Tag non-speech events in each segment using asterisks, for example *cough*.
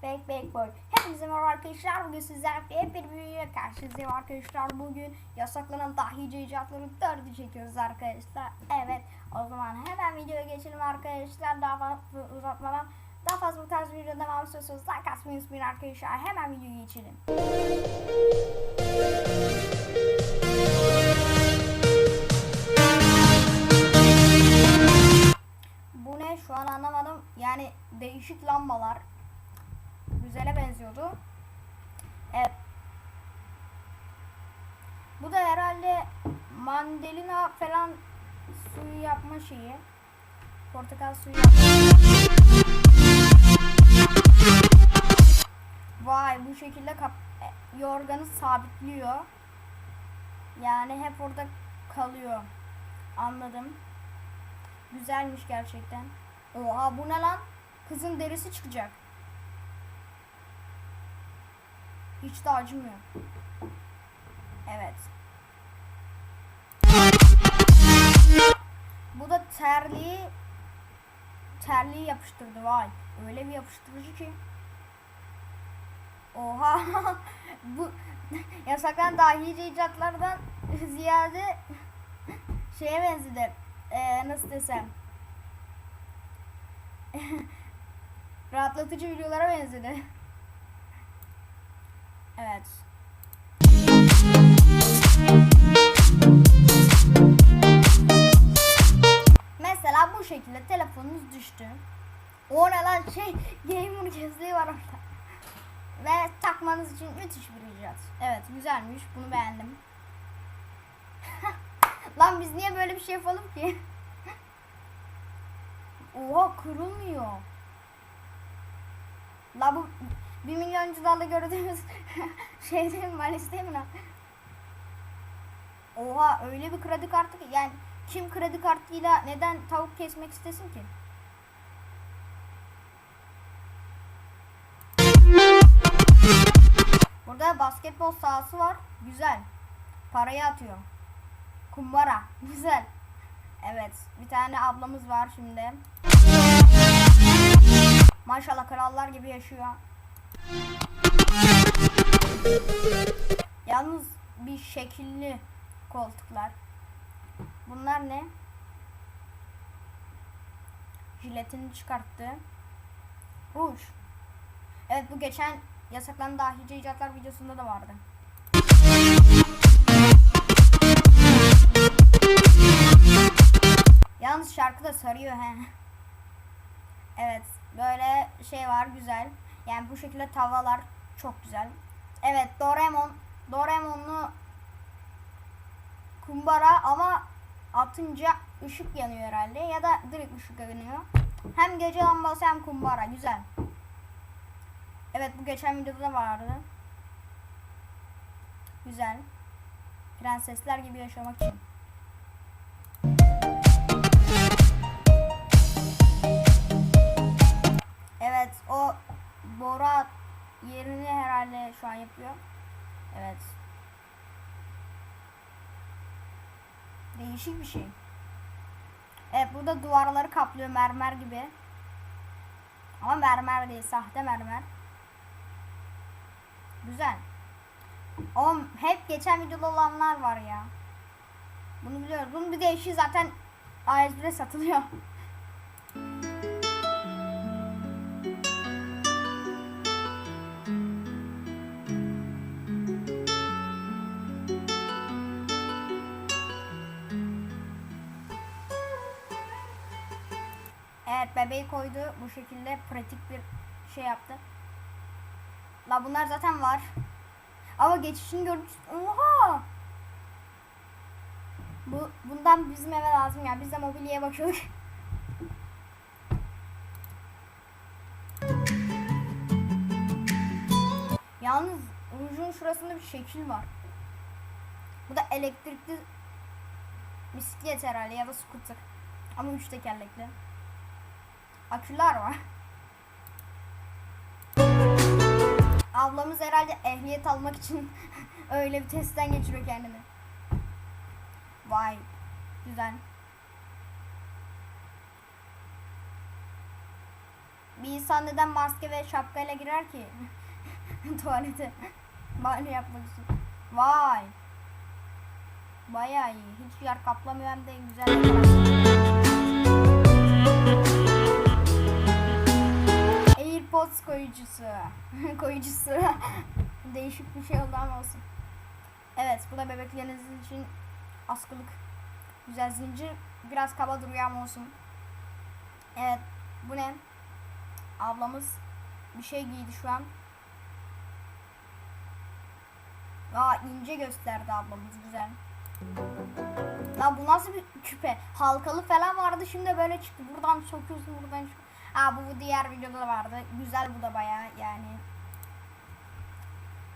Fake Boy. Hepinize merhaba arkadaşlar. Bugün sizlerle hep bir videoya karşınızdayım arkadaşlar. Bugün yasaklanan dahice icatların dördü çekiyoruz arkadaşlar. Evet. O zaman hemen videoya geçelim arkadaşlar. Daha fazla uzatmadan daha fazla bu tarz video devam istiyorsanız like atmayı unutmayın arkadaşlar. Hemen videoya geçelim. Bu ne şu an anlamadım. Yani değişik lambalar. Güzele benziyordu. Evet. Bu da herhalde mandalina falan suyu yapma şeyi. Portakal suyu yapma. Vay bu şekilde kap e, yorganı sabitliyor. Yani hep orada kalıyor. Anladım. Güzelmiş gerçekten. Oha bu ne lan? Kızın derisi çıkacak. Hiç de acımıyor. Evet. Bu da terliği terliği yapıştırdı vay. Öyle bir yapıştırıcı ki. Oha. *laughs* bu *laughs* yasaklanan dahice icatlardan *laughs* ziyade şeye benzedi. Ee, nasıl desem. Rahatlatıcı videolara benzedi. Evet. Mesela bu şekilde telefonunuz düştü. O ne lan şey gamer gözlüğü var orada. Ve takmanız için müthiş bir icat. Evet güzelmiş bunu beğendim. *laughs* lan biz niye böyle bir şey yapalım ki? *laughs* Oha kırılmıyor. La bu bir milyoncularla gördüğümüz *laughs* şey değil mi? Valiz değil mi lan? Oha öyle bir kredi kartı ki yani kim kredi kartıyla neden tavuk kesmek istesin ki? Burada basketbol sahası var. Güzel. Parayı atıyor. Kumbara. *laughs* Güzel. Evet. Bir tane ablamız var şimdi. Maşallah krallar gibi yaşıyor. Yalnız bir şekilli koltuklar. Bunlar ne? Jiletini çıkarttı. Ruj. Evet bu geçen yasaklanan dahice icatlar videosunda da vardı. Yalnız şarkı da sarıyor he. Evet böyle şey var güzel. Yani bu şekilde tavalar çok güzel. Evet Doraemon Doraemon'lu kumbara ama atınca ışık yanıyor herhalde ya da direkt ışık yanıyor. Hem gece lambası hem kumbara güzel. Evet bu geçen videoda da vardı. Güzel. Prensesler gibi yaşamak için. Yerini herhalde şu an yapıyor. Evet. Değişik bir şey. Evet burada duvarları kaplıyor mermer gibi. Ama mermer değil sahte mermer. Güzel. Oğlum hep geçen videoda olanlar var ya. Bunu biliyoruz. Bunun bir değişiği zaten A101'e satılıyor. Evet bebeği koydu. Bu şekilde pratik bir şey yaptı. La bunlar zaten var. Ama geçişini gördük. Oha! Bu bundan bizim eve lazım ya. Biz de mobilyaya bakıyorduk. *laughs* Yalnız rujun şurasında bir şekil var. Bu da elektrikli bisiklet herhalde ya da scooter. Ama üç tekerlekli. Aküler var. Ablamız herhalde ehliyet almak için *laughs* öyle bir testten geçiriyor kendini. Vay. Güzel. Bir insan neden maske ve şapkayla girer ki? *laughs* Tuvalete. Banyo yapmak için. Vay. Bayağı iyi. Hiç yer kaplamıyor hem de güzel. AirPods koyucusu. *laughs* koyucusu. *laughs* Değişik bir şey oldu ama olsun. Evet bu da bebekleriniz için askılık. Güzel zincir. Biraz kaba duruyor ama olsun. Evet bu ne? Ablamız bir şey giydi şu an. Aa ince gösterdi ablamız güzel. Lan bu nasıl bir küpe? Halkalı falan vardı şimdi böyle çıktı. Buradan sokuyorsun buradan çık. Aa bu diğer videoda da vardı. Güzel bu da bayağı yani.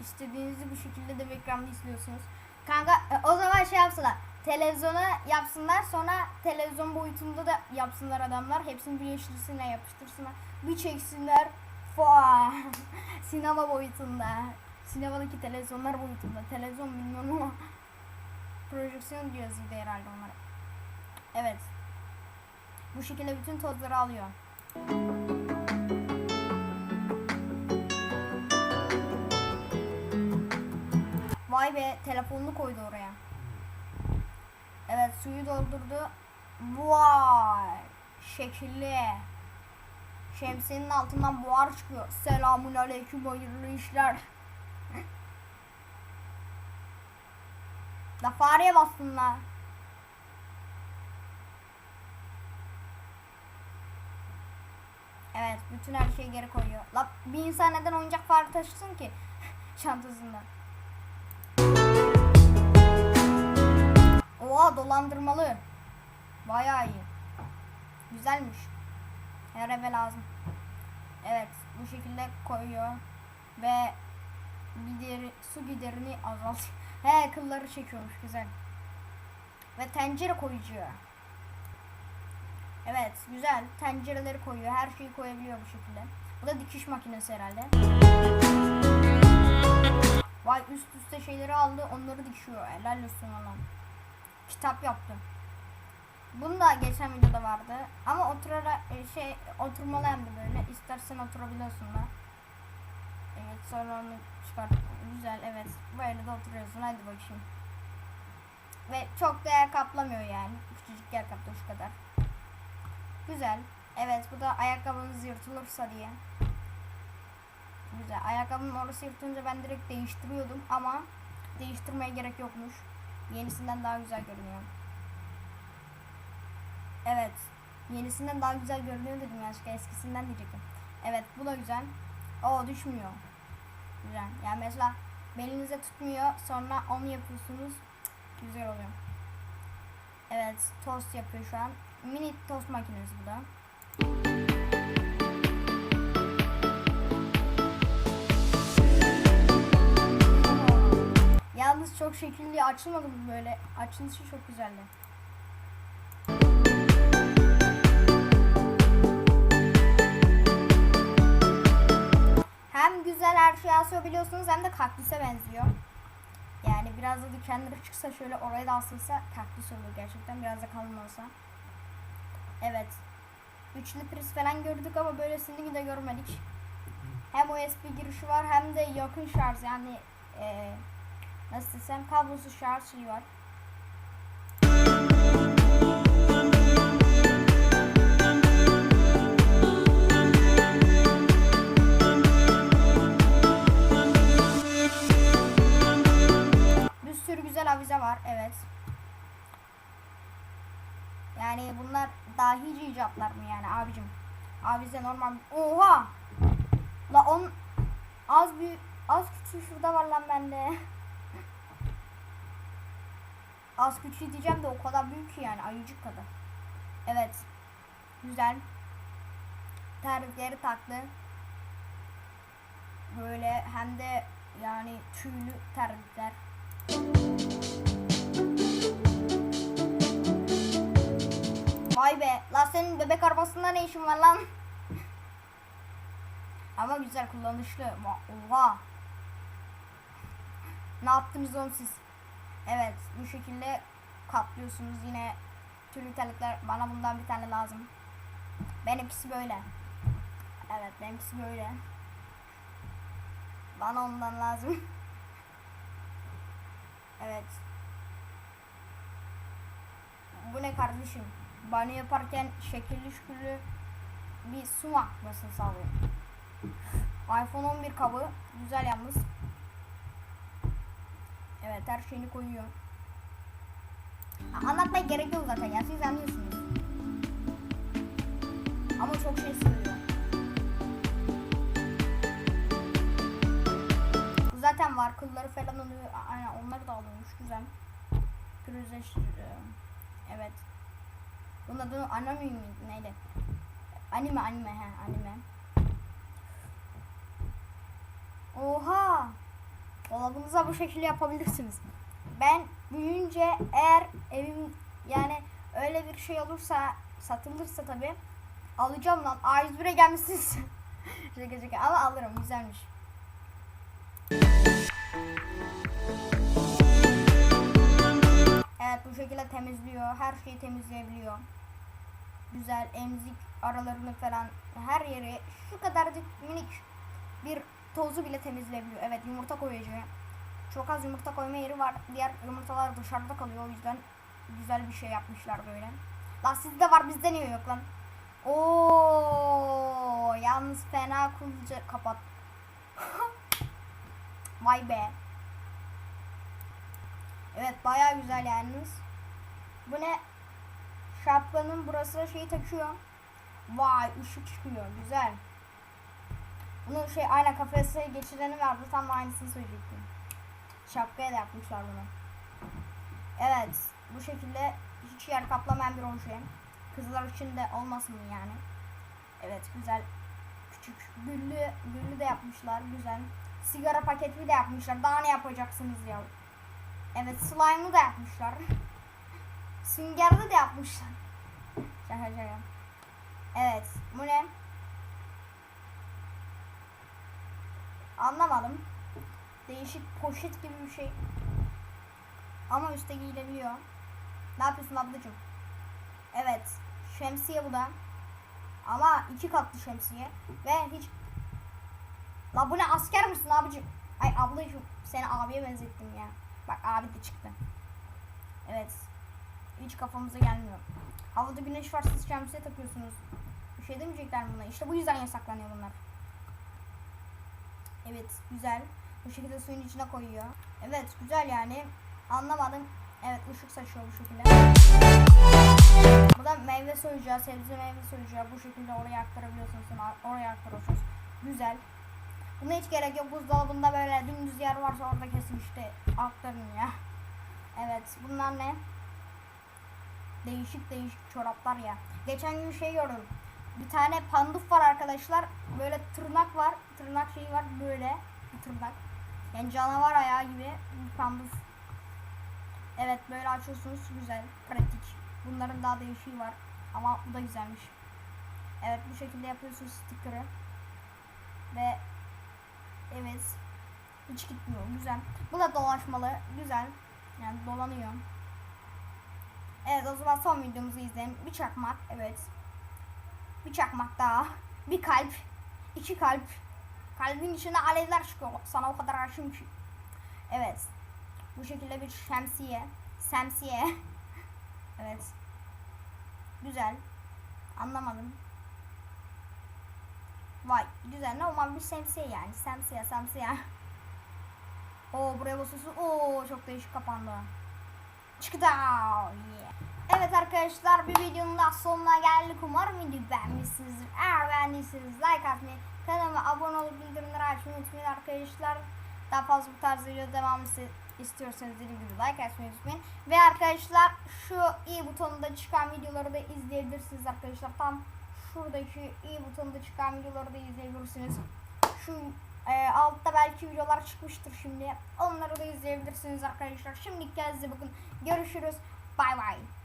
İstediğinizi bu şekilde de bir ekranda izliyorsunuz. Kanka e, o zaman şey yapsınlar. Televizyona yapsınlar sonra televizyon boyutunda da yapsınlar adamlar. Hepsini birleştirsinler yapıştırsınlar. Bir çeksinler. Faa. *laughs* Sinema boyutunda. Sinemadaki televizyonlar boyutunda. Televizyon bilmiyorum ama. *laughs* Projeksiyon cihazıydı herhalde onlara. Evet. Bu şekilde bütün tozları alıyor. Vay be telefonunu koydu oraya. Evet suyu doldurdu. Vay şekilli. Şemsiyenin altından buhar çıkıyor. Selamun aleyküm hayırlı işler. *laughs* La fareye bastın la. Evet bütün her şeyi geri koyuyor. La bir insan neden oyuncak fare taşısın ki *laughs* çantasında? Oha dolandırmalı. Bayağı iyi. Güzelmiş. Her eve lazım. Evet bu şekilde koyuyor. Ve gideri, su giderini azaltıyor. *laughs* He kılları çekiyormuş güzel. Ve tencere koyucu. Evet güzel. Tencereleri koyuyor. Her şeyi koyabiliyor bu şekilde. Bu da dikiş makinesi herhalde. Vay üst üste şeyleri aldı. Onları dikiyor. Helal olsun ona. Kitap yaptı. Bunu da geçen videoda vardı. Ama oturarak e, şey oturmalı hem de böyle. İstersen oturabiliyorsun da. Evet sonra onu çıkart. Güzel evet. Böyle de oturuyorsun. Hadi bakayım. Ve çok da yer kaplamıyor yani. Küçücük yer kaplıyor şu kadar. Güzel. Evet bu da ayakkabınız yırtılırsa diye. Güzel. Ayakkabının orası yırtınca ben direkt değiştiriyordum ama değiştirmeye gerek yokmuş. Yenisinden daha güzel görünüyor. Evet. Yenisinden daha güzel görünüyor dedim yanlışlıkla eskisinden diyecektim. Evet bu da güzel. O düşmüyor. Güzel. Yani mesela belinize tutmuyor sonra onu yapıyorsunuz. Güzel oluyor. Evet tost yapıyor şu an. Mini tost makinesi bu da. Yalnız çok şekilli açılmadı bu böyle. Açılışı çok güzeldi. Hem güzel her şeyi asıyor biliyorsunuz hem de kaktüse benziyor. Yani biraz da dikenleri çıksa şöyle oraya da asılsa kaktüs olur gerçekten biraz da kalın olsa. Evet. Üçlü priz falan gördük ama böylesini de görmedik. Hem USB girişi var hem de yakın şarj yani eee nasıl desem kablosuz şarj var. Bir sürü güzel avize var evet. Yani bunlar dahice icatlar mı yani abicim? Avize normal. Oha! La on az bir az küçüğü şurada var lan bende. *laughs* Az küçüğü diyeceğim de o kadar büyük ki yani ayıcık kadar. Evet. Güzel. Terlikleri taktı. Böyle hem de yani tüylü terlikler. Vay be. La senin bebek arabasında ne işin var lan? Ama güzel kullanışlı. Oha. Ne yaptınız oğlum siz? Evet bu şekilde katlıyorsunuz yine türlü terlikler bana bundan bir tane lazım. Benimkisi böyle. Evet benimkisi böyle. Bana ondan lazım. evet. Bu ne kardeşim? Banyo yaparken şekilli şükürlü bir su akmasını sağlıyor. iPhone 11 kabı. Güzel yalnız. Evet her şeyini koyuyor. Ha, Anlatmaya gerek yok zaten ya siz anlıyorsunuz. Ama çok şey sığıyor. Zaten var kılları falan oluyor. Aynen onları da alıyormuş güzel. Pürüzleştiriyor. Evet. Bunun adı anime miydi neydi? Anime anime he anime. Oha! Dolabınıza bu şekilde yapabilirsiniz. Ben büyüyünce eğer evim yani öyle bir şey olursa satılırsa tabi alacağım lan. A101'e gelmişsiniz. *laughs* şaka şaka ama alırım güzelmiş. Evet bu şekilde temizliyor. Her şeyi temizleyebiliyor. Güzel emzik aralarını falan her yeri şu kadarcık minik bir tozu bile temizleyebiliyor. Evet yumurta koyucu. Çok az yumurta koyma yeri var. Diğer yumurtalar dışarıda kalıyor. O yüzden güzel bir şey yapmışlar böyle. Lan sizde var bizde niye yok lan? Oo, yalnız fena kulca kapat. *laughs* Vay be. Evet baya güzel yalnız. Bu ne? Şapkanın burası şeyi takıyor. Vay ışık çıkıyor. Güzel. Bunu şey aynen kafese geçireni vardı. Tam aynısını söyleyecektim. Şapkaya da yapmışlar bunu. Evet. Bu şekilde hiç yer kaplamayan bir obje. Kızlar için de olmasın yani? Evet güzel. Küçük güllü, güllü de yapmışlar. Güzel. Sigara paketi de yapmışlar. Daha ne yapacaksınız ya? Evet slime'ı da yapmışlar. *laughs* Süngerli de yapmışlar. Şaka şaka. Evet. Bu ne? Anlamadım. Değişik poşet gibi bir şey. Ama üstte giyilebiliyor. Ne yapıyorsun ablacığım? Evet. Şemsiye bu da. Ama iki katlı şemsiye. Ve hiç... La bu ne asker misin abicim? Ay ablacığım seni abiye benzettim ya. Bak abi de çıktı. Evet. Hiç kafamıza gelmiyor. Havada güneş var siz şemsiye takıyorsunuz. Bir şey demeyecekler buna? İşte bu yüzden yasaklanıyor bunlar. Evet güzel. Bu şekilde suyun içine koyuyor. Evet güzel yani. Anlamadım. Evet ışık saçıyor bu şekilde. Burada meyve soyacağı, sebze meyve soyacağı bu şekilde oraya aktarabiliyorsunuz. Oraya aktarıyorsunuz. Güzel. Buna hiç gerek yok. Buzdolabında böyle dümdüz yer varsa orada kesin işte aktarın ya. Evet bunlar ne? Değişik değişik çoraplar ya. Geçen gün şey gördüm. Bir tane panduf var arkadaşlar. Böyle tırnak var. Tırnak şeyi var böyle. Bir tırnak. Yani canavar ayağı gibi bir panduf. Evet böyle açıyorsunuz. Güzel. Pratik. Bunların daha değişiği var. Ama bu da güzelmiş. Evet bu şekilde yapıyorsunuz sticker'ı. Ve evet hiç gitmiyor. Güzel. Bu da dolaşmalı. Güzel. Yani dolanıyor. Evet o zaman son videomuzu izleyelim. Bir çakmak. Evet. Bir çakmak daha. Bir kalp. iki kalp. Kalbin içinde alevler çıkıyor. Sana o kadar aşığım ki. Evet. Bu şekilde bir şemsiye. Semsiye. *laughs* evet. Güzel. Anlamadım. Vay güzel normal bir şemsiye yani. Semsiye semsiye. *laughs* Oo buraya basıyorsun. Oo çok değişik kapandı. Çıktı. Yeah. Evet arkadaşlar bir videonun daha sonuna geldik. Umarım videoyu beğenmişsinizdir. Eğer beğendiyseniz like atmayı, kanalıma abone olup bildirimleri açmayı unutmayın arkadaşlar. Daha fazla bu tarz video devam istiyorsanız dediğim gibi like atmayı unutmayın. Ve arkadaşlar şu i butonunda çıkan videoları da izleyebilirsiniz arkadaşlar. Tam şuradaki i butonunda çıkan videoları da izleyebilirsiniz. Şu e, altta belki videolar çıkmıştır şimdi. Onları da izleyebilirsiniz arkadaşlar. Şimdi kendinize bakın. Görüşürüz. Bay bay.